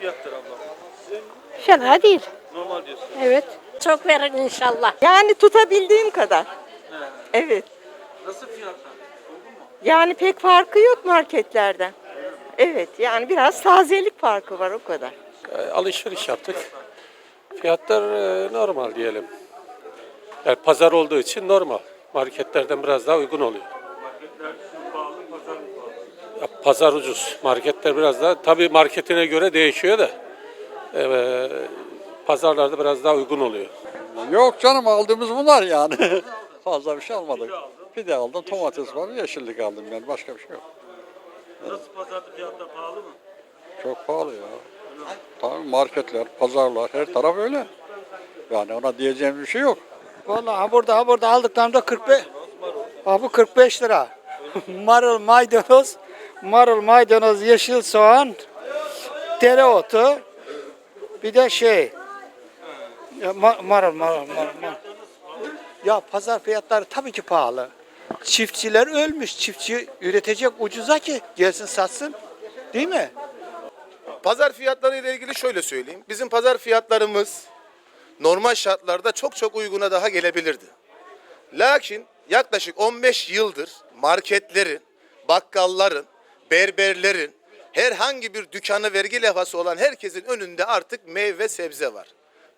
fiyattır abla? Fena değil. Normal diyorsun. Evet. Çok verin inşallah. Yani tutabildiğim kadar. Evet. Nasıl fiyatlar? Uygun mu? Yani pek farkı yok marketlerden. Evet yani biraz tazelik farkı var o kadar. E, alışveriş yaptık. Fiyatlar e, normal diyelim. Yani pazar olduğu için normal. Marketlerden biraz daha uygun oluyor. Marketler şu pahalı, pazar mı pahalı? Ya, pazar ucuz. Marketler biraz daha tabii marketine göre değişiyor da. e, pazarlarda biraz daha uygun oluyor. Yok canım aldığımız bunlar yani. Fazla bir şey almadık. Pide aldım, domates var, yeşillik aldım yani başka bir şey yok. Nasıl pazarda fiyatlar pahalı mı? Çok pahalı ya. Tabii marketler, pazarlar her taraf öyle. Yani ona diyeceğim bir şey yok. Vallahi ha burada ha burada aldıklarımda 45. Ha bu 45 lira. marul maydanoz, marul maydanoz, yeşil soğan, dereotu, bir de şey. Ya, ma- marul marul marul. marul. Ya pazar fiyatları tabii ki pahalı. Çiftçiler ölmüş. Çiftçi üretecek ucuza ki gelsin satsın. Değil mi? Pazar fiyatları ile ilgili şöyle söyleyeyim. Bizim pazar fiyatlarımız normal şartlarda çok çok uyguna daha gelebilirdi. Lakin yaklaşık 15 yıldır marketlerin, bakkalların, berberlerin, herhangi bir dükkanı vergi levhası olan herkesin önünde artık meyve sebze var.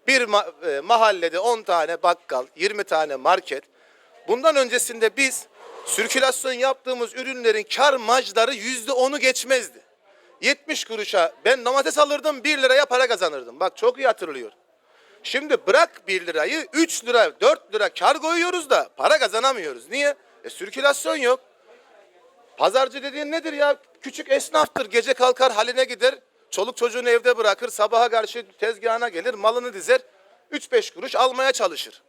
Bir ma- e, mahallede 10 tane bakkal, 20 tane market. Bundan öncesinde biz sirkülasyon yaptığımız ürünlerin kar marjları %10'u geçmezdi. 70 kuruşa ben domates alırdım 1 liraya para kazanırdım. Bak çok iyi hatırlıyor. Şimdi bırak 1 lirayı 3 lira 4 lira kar koyuyoruz da para kazanamıyoruz. Niye? E sirkülasyon yok. Pazarcı dediğin nedir ya? Küçük esnaftır. Gece kalkar haline gider. Çoluk çocuğunu evde bırakır. Sabaha karşı tezgahına gelir. Malını dizer. 3-5 kuruş almaya çalışır.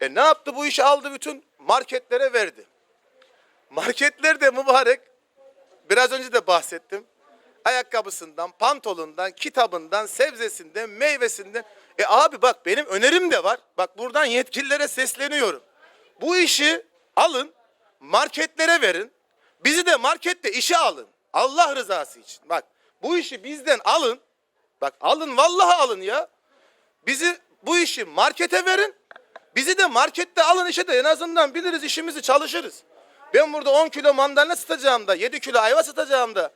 E ne yaptı bu işi aldı bütün marketlere verdi. Marketler de mübarek biraz önce de bahsettim. Ayakkabısından, pantolonundan, kitabından, sebzesinden, meyvesinden. E abi bak benim önerim de var. Bak buradan yetkililere sesleniyorum. Bu işi alın, marketlere verin. Bizi de markette işe alın. Allah rızası için. Bak bu işi bizden alın. Bak alın vallahi alın ya. Bizi bu işi markete verin. Bizi de markette alın işe de en azından biliriz işimizi çalışırız. Ben burada 10 kilo mandalina satacağım da 7 kilo ayva satacağım da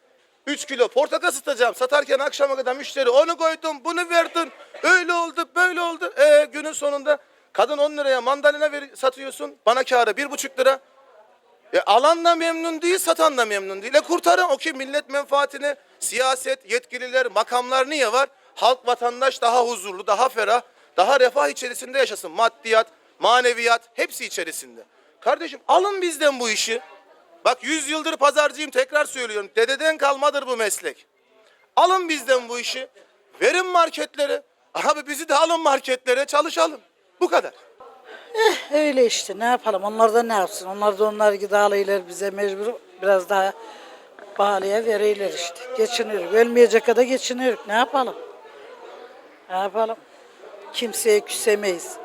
3 kilo portakal satacağım. Satarken akşama kadar müşteri onu koydum bunu verdin. Öyle oldu böyle oldu. E, günün sonunda kadın 10 liraya mandalina ver, satıyorsun. Bana kârı 1,5 lira. E, alan memnun değil, satan da memnun değil. E kurtarın o ki millet menfaatini, siyaset, yetkililer, makamlar niye var? Halk, vatandaş daha huzurlu, daha ferah, daha refah içerisinde yaşasın. Maddiyat, maneviyat hepsi içerisinde. Kardeşim alın bizden bu işi. Bak 100 yıldır pazarcıyım tekrar söylüyorum. Dededen kalmadır bu meslek. Alın bizden bu işi. Verin marketlere. Abi bizi de alın marketlere çalışalım. Bu kadar. Öyle işte ne yapalım? Onlar da ne yapsın? Onlar da onlar gıdalayırlar bize mecbur. Biraz daha pahalıya verirler işte. Geçiniyoruz. Ölmeyecek kadar geçiniyoruz. Ne yapalım? Ne yapalım? Kimseye küsemeyiz.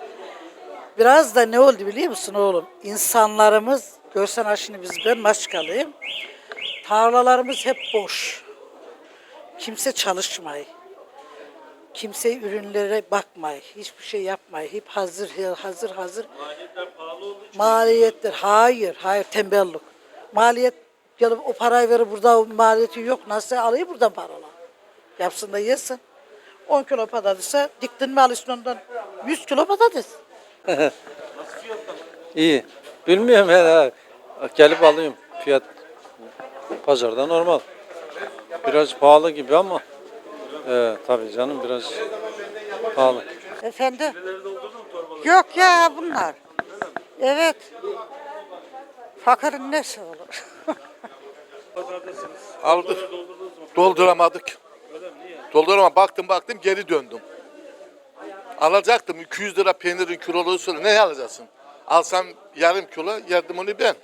Biraz da ne oldu biliyor musun oğlum? İnsanlarımız görsen ha şimdi biz ben Maçkalıyım. Tarlalarımız hep boş. Kimse çalışmayı Kimse ürünlere bakmayı, hiçbir şey yapmayı, hep hazır, hazır, hazır. Maliyetler pahalı olduğu için Maliyetler, hayır, hayır tembellik. Maliyet, gelip o parayı verir burada maliyeti yok, nasıl alayım buradan paralar? Yapsın da yesin. 10 kilo patatese diktin mi alışın ondan 100 kilo patates. İyi. Bilmiyorum ya. Gelip alayım. Fiyat pazarda normal. Biraz pahalı gibi ama. Evet tabii canım biraz pahalı. Efendim? Yok ya bunlar. Evet. Fakirin nesi olur? pazardasınız. Aldık. Dolduramadık. Doldurama baktım baktım geri döndüm. Alacaktım 200 lira peynirin kiloluğu söyle ne alacaksın? Alsam yarım kilo yerdim onu ben.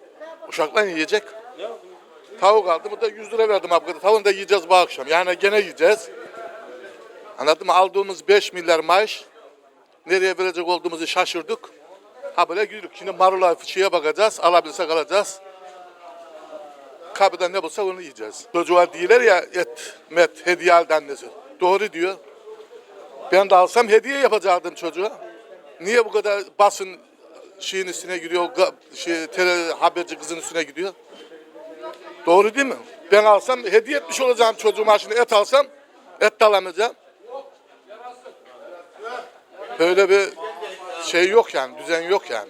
Uşaklar yiyecek. Tavuk aldım o da 100 lira verdim abi. Tavuğunu da yiyeceğiz bu akşam. Yani gene yiyeceğiz. Anladın mı? Aldığımız 5 milyar maaş nereye verecek olduğumuzu şaşırdık. Ha böyle yürüdük. Şimdi marula fıçıya bakacağız. Alabilirsek alacağız. Kapıdan ne bulsak onu yiyeceğiz. Çocuğa değiller ya et, met, hediye aldı annesi. doğru diyor. Ben de alsam hediye yapacaktım çocuğa. Niye bu kadar basın şeyin üstüne gidiyor, şey, tele, haberci kızın üstüne gidiyor? Doğru değil mi? Ben alsam hediye etmiş olacağım çocuğuma şimdi et alsam et de alamayacağım. Böyle bir şey yok yani, düzen yok yani.